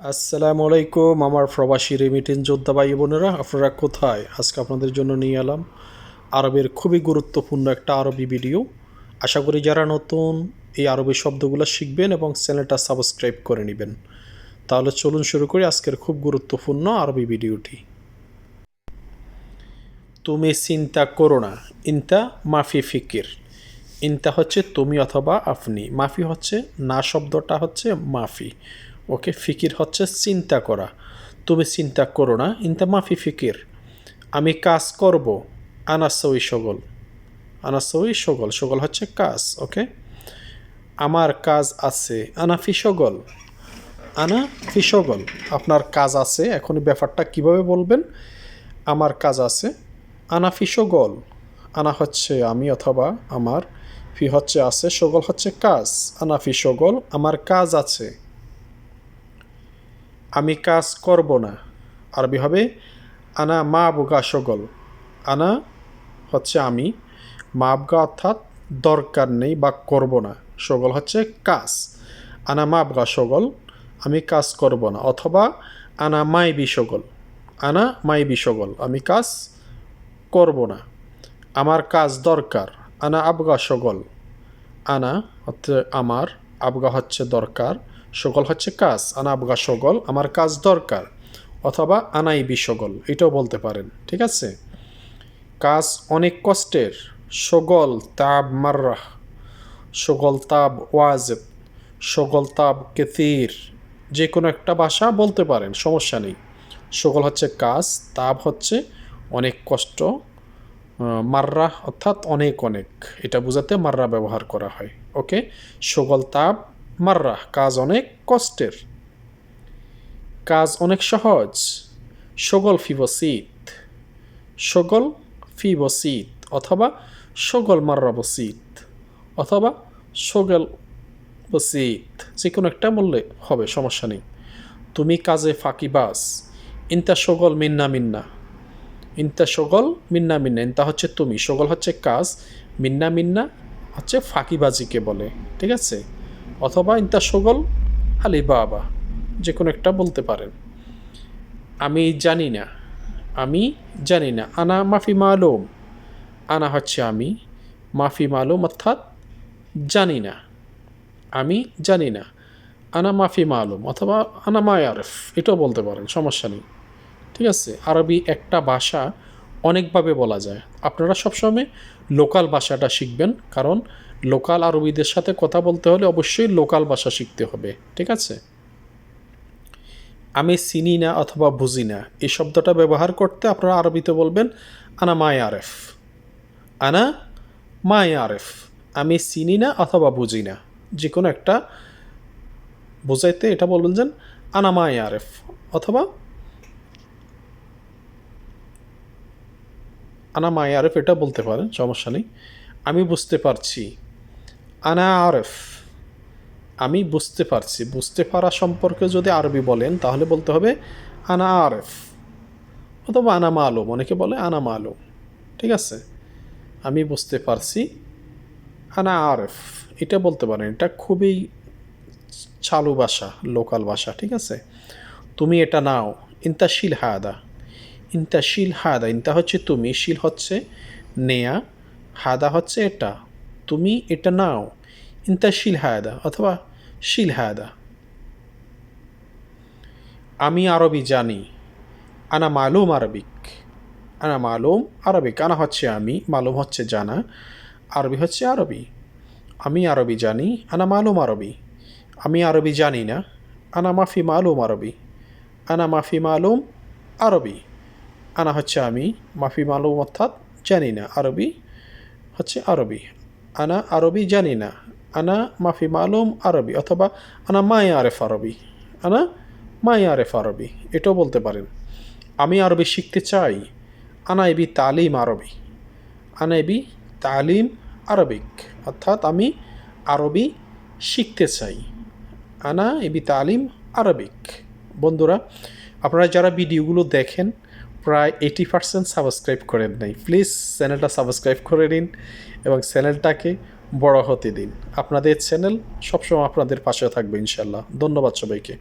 আসসালামু আলাইকুম, আমার প্রবাসী রেমিটেন যোদ্ধা ভাই বোনেরা, আপনারা কোথায়? আজকে আপনাদের জন্য নিয়ে এলাম আরবের খুবই গুরুত্বপূর্ণ একটা আরবি ভিডিও। আশা করি যারা নতুন এই আরবি শব্দগুলো শিখবেন এবং চ্যানেলটা সাবস্ক্রাইব করে নেবেন। তাহলে চলুন শুরু করি আজকের খুব গুরুত্বপূর্ণ আরবি ভিডিওটি। তুমি চিন্তা করো না, ইনতা মাফি ফিকির। ইনতা হচ্ছে তুমি অথবা আপনি। মাফি হচ্ছে, না শব্দটা হচ্ছে মাফি। ওকে, ফিকির হচ্ছে চিন্তা করা। তুমি চিন্তা করো না ইনতা মাফি ফিকির। আমি কাজ করব। আনাসই সগল। আনাসই সগল সগল হচ্ছে কাজ, ওকে? আমার কাজ আছে, আনাফি সগল। আনা ফিসগল আপনার কাজ আছে, এখন ব্যাপারটা কীভাবে বলবেন? আমার কাজ আছে আনা ফিসগল আনা হচ্ছে আমি অথবা আমার, ফি হচ্ছে আছে, সগল হচ্ছে কাজ। আনা ফিসগল আমার কাজ আছে। আমি কাজ করব না। আরবি হবে, আনা মা বুগা সগল। আনা হচ্ছে আমি। মা আবগা অর্থাৎ দরকার নেই বা করব না। সগল হচ্ছে কাজ। আনা মা আবগা সগল, আমি কাজ করব না। অথবা, আনা মাই বিসগল আনা মাই বিসগল আমি কাজ করব না। আমার কাজ দরকার। আনা আবগা সগল। আনা হচ্ছে আমার, আবগা হচ্ছে দরকার। সগল হচ্ছে কাজ, আনা আবগা সগল, আমার কাজ দরকার, অথবা আনাই বিসগল এটাও বলতে পারেন, ঠিক আছে? কাজ অনেক কষ্টের, সগল তাব মাররাহ, সগল তাব ওয়াজেব, সগল তাব কেতির যে কোনো একটা ভাষা বলতে পারেন, সমস্যা নেই। সগল হচ্ছে কাজ, তাব হচ্ছে অনেক কষ্ট মাররা অর্থাৎ অনেক অনেক, এটা বোঝাতে মাররা ব্যবহার করা হয়, ওকে? সগল তাব মাররা, কাজ অনেক কষ্টের। কাজ অনেক সহজ, সগল ফিবসিত সগল ফিবসিত অথবা সগল মাররা বসিত, অথবা সগল বসিত যে কোনো একটা বললে হবে, সমস্যা নেই। তুমি কাজে ফাঁকিবাস ইনতা সগল মিন্না মিন্না। ইনতা সগল মিন্না মিন্না, ইনতা হচ্ছে তুমি, সগল হচ্ছে কাজ, মিন্না মিন্না হচ্ছে ফাঁকিবাজিকে বলে, ঠিক আছে? অথবা ইনতা সগল আলি বাবা, যে কোনো একটা বলতে পারেন। আমি জানি না, আমি জানি না, আনা মাফি মালুম, আনা হচ্ছে আমি, মাফি মালুম অর্থাৎ জানি না, আমি জানি না, আনা মাফি মালুম অথবা আনা মায়ারফ এটাও বলতে পারেন, সমস্যা নেই। ঠিক আছে, আরবি একটা ভাষা অনেকভাবে বলা যায়। আপনারা সবসময় লোকাল ভাষাটা শিখবেন, কারণ লোকাল আরবিদের সাথে কথা বলতে হলে অবশ্যই লোকাল ভাষা শিখতে হবে, ঠিক আছে? আমি চিনি না অথবা বুঝি না, এই শব্দটা ব্যবহার করতে আপনারা আরবিতে বলবেন, আনা মায় আরেফ। আনা মায় আরেফ। আমি চিনি না অথবা বুঝি না যে কোনো একটা বোঝাইতে এটা বলবেন যে আনা মায় আরেফ। অথবা, আনা মায় আরেফ, এটা বলতে পারেন, সমস্যা নেই। আমি বুঝতে পারছি। আনা আরেফ। আমি বুঝতে পারছি। বুঝতে পারা সম্পর্কে যদি আরবি বলেন, তাহলে বলতে হবে আনা আরেফ। অথবা আনা মালুম। অনেকে বলে আনা মালুম। ঠিক আছে? আমি বুঝতে পারছি আনা আরেফ। এটা বলতে পারেন। এটা খুবই চালু ভাষা, লোকাল ভাষা। ঠিক আছে? তুমি এটা নাও। ইনতা শিল হাদা। ইনতা শিল হাদা। ইনতা হচ্ছে তুমি। শিল হচ্ছে নেয়া। হাদা হচ্ছে এটা। তুমি এটা নাও। ইনতা শিল হায়দা অথবা শিল হায়দা আমি আরবি জানি। আনা মালুম আরবিক। আনা মালুম আরবিক। আনা হচ্ছে আমি, মালুম হচ্ছে জানা। আরবি হচ্ছে আরবি। আমি আরবি জানি, আনা মালুম আরবি। আমি আরবি জানি না। আনা মাফি মালুম আরবি। আনা মাফি মালুম আরবি। আনা হচ্ছে আমি, মাফি মালুম অর্থাৎ জানি না। আরবি হচ্ছে আরবি। আনা আরবি জানি না। আনা মাফি মালুম আরবি অথবা আনা মাই আরেফ আরবি। আনা মাই আরেফ আরবি, এটাও বলতে পারেন। আমি আরবি শিখতে চাই। আনা এবি তালিম আরবি। আনা এবি তালিম আরবিক অর্থাৎ আমি আরবি শিখতে চাই। আনা এবি তালিম আরবিক বন্ধুরা, আপনারা যারা ভিডিওগুলো দেখেন প্রায় এইটি পার্সেন্ট সাবস্ক্রাইব করেন নাই। প্লিজ চ্যানেলটা সাবস্ক্রাইব করে নিন এবং চ্যানেলটাকে বড় হতে দিন। আপনাদের চ্যানেল সবসময় আপনাদের পাশে থাকবে ইনশাল্লাহ ধন্যবাদ সবাইকে।